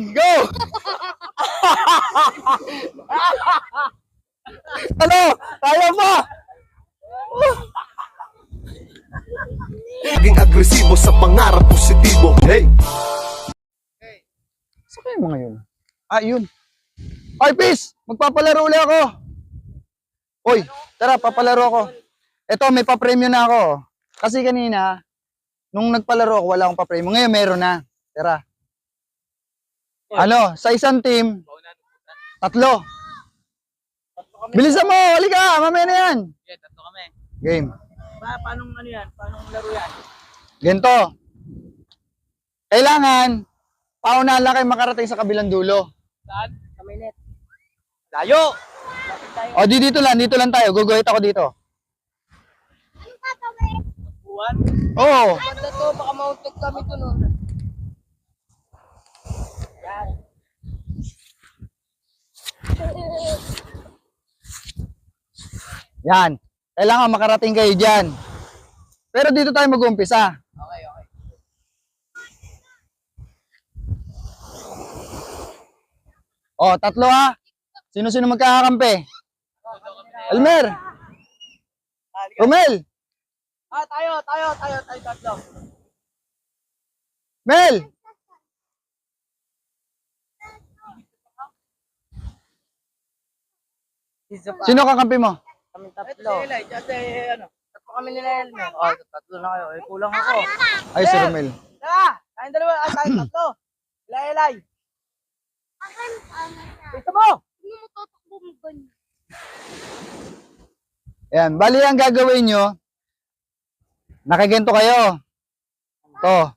go! ano? Kaya pa? Maging agresibo sa pangarap positibo Hey! Saan kaya yung mga yun? Ah, yun. Ay, peace! Magpapalaro ulit ako. Uy, tara, papalaro ako. Ito, may pa-premyo na ako. Kasi kanina, nung nagpalaro ako, wala akong pa-premyo. Ngayon, meron na. Tara. Ano, sa isang team, tatlo. Bilisan mo, halika, mamaya na yan. Okay, tatlo kami. Game. Pa, paano ano yan? Paano laro yan? Ganito. Kailangan, paunahan lang kayo makarating sa kabilang dulo. Saan? Sa net. Layo! O, di dito lang, dito lang tayo. Guguhit ako dito. Buwan. Oo. Banda to, baka mauntog kami to nun. Yan. Kailangan makarating kayo dyan. Pero dito tayo mag-umpisa. Okay, okay. O, tatlo ha. Sino-sino magkakakampi? Elmer! Romel! Ah, tayo, tayo, tayo, tayo, tatlo. Mel! Sino kakampi mo? Kami tatlo. Ito si Eli, dyan si, ano, tatlo kami nila Elmer. Oh, tatlo na kayo. Eh, kulang ako. Ay, si Romel. Tara! Tayong dalawa, ah, tayong tatlo. Eli, Eli. Ito mo! Ayan, bali ang gagawin nyo, nakagento kayo. To.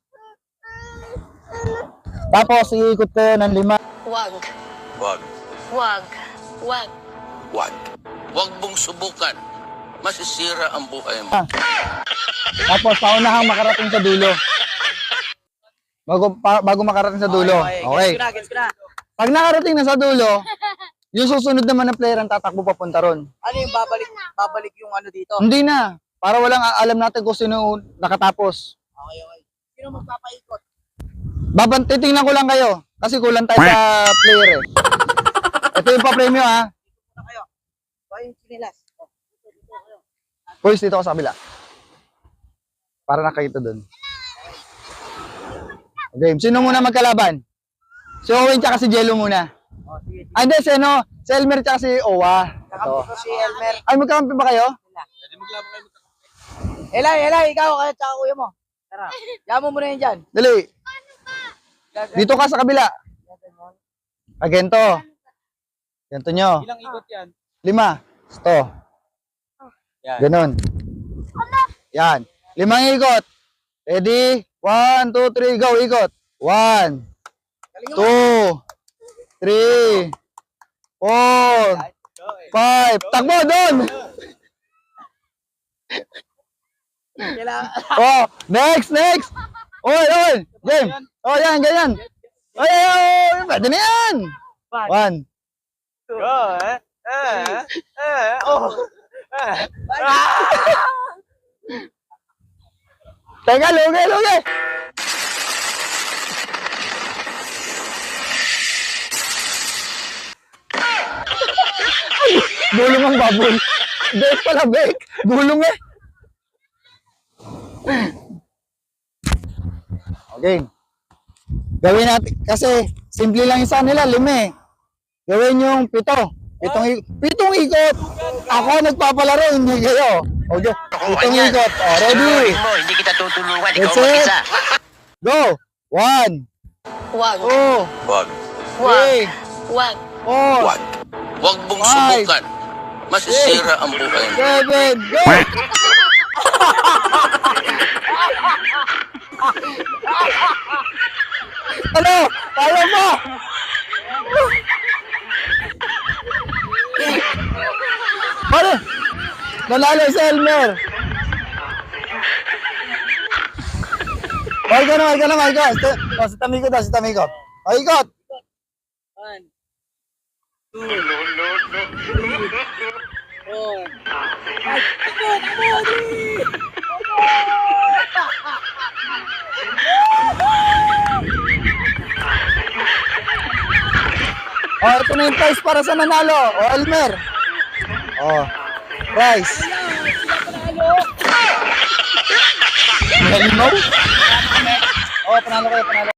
Tapos, iikot kayo ng lima. Wag. Wag, Wag. Wag. wag. Wag mong subukan. Masisira ang buhay mo. Tapos, paunahang makarating sa dulo. Bago, pa- bago makarating sa dulo. Okay. Gets ko na, gets ko na. Pag nakarating na sa dulo, yung susunod naman na player ang tatakbo papunta ron. Ano yung babalik, babalik yung ano dito? Hindi na. Para walang alam natin kung sino nakatapos. Okay, okay. Sino magpapaikot? Baban, titingnan ko lang kayo. Kasi kulang tayo sa player eh. Ito yung pa-premyo ha. Kayo? Ito yung sinilas. Oh. Boys, dito ako sa kabila. Para nakakita doon. Okay, sino muna magkalaban? Si Owen tsaka si Jello muna. Oh, sige. Ah, hindi, si ano, si Elmer tsaka si Owa. Kakampi Ito. ko si Elmer. Ay, magkakampi ba kayo? Elay, Elay, ikaw, kaya tsaka kuya mo. Tara. Yaman mo muna yun dyan. Dali, dito ka sa kabila. mo. Ah. Ganito nyo. Ilang ikot yan? Lima. Ito. Yan. Ganon. Yan. Limang ikot. Ready? One, two, three, go. Ikot. One, two, three, four, five. Takbo doon! Oh, next, next! Oy, oy! Game! Oh, yan, ganyan. Oy, oy, oy! Pwede na yan! One. Go, eh? Eh, eh, oh. Eh. Teka, lugi, lugi! Bulong ang babol. Bake pala, bake. Bulong eh. Okay. Gawin natin. Kasi, simple lang yung sa nila, lima eh. Gawin yung pito. Pitong, i- pitong ikot. Ako nagpapalaro, hindi kayo. Okay. Pitong ikot. Oh, ready? mo, hindi kita tutulungan. That's it. Go! One, Wag. two, Wag, three, Wag. four, wag. Wag mong subukan. Masisira ang buhay mo. seven, go! ano? Kaya mo! Nanalo si Elmer! Ay na, ay na, ay ka. Si- oh, Si Tamiko daw, si Tamiko. Ay, ikot! One, two, three, four, five. Ikot, ikot, three. Oh, ito na yung prize para sa nanalo. O, Elmer. Oh, prize. Halimaw? Oh, panalo kayo, panalo.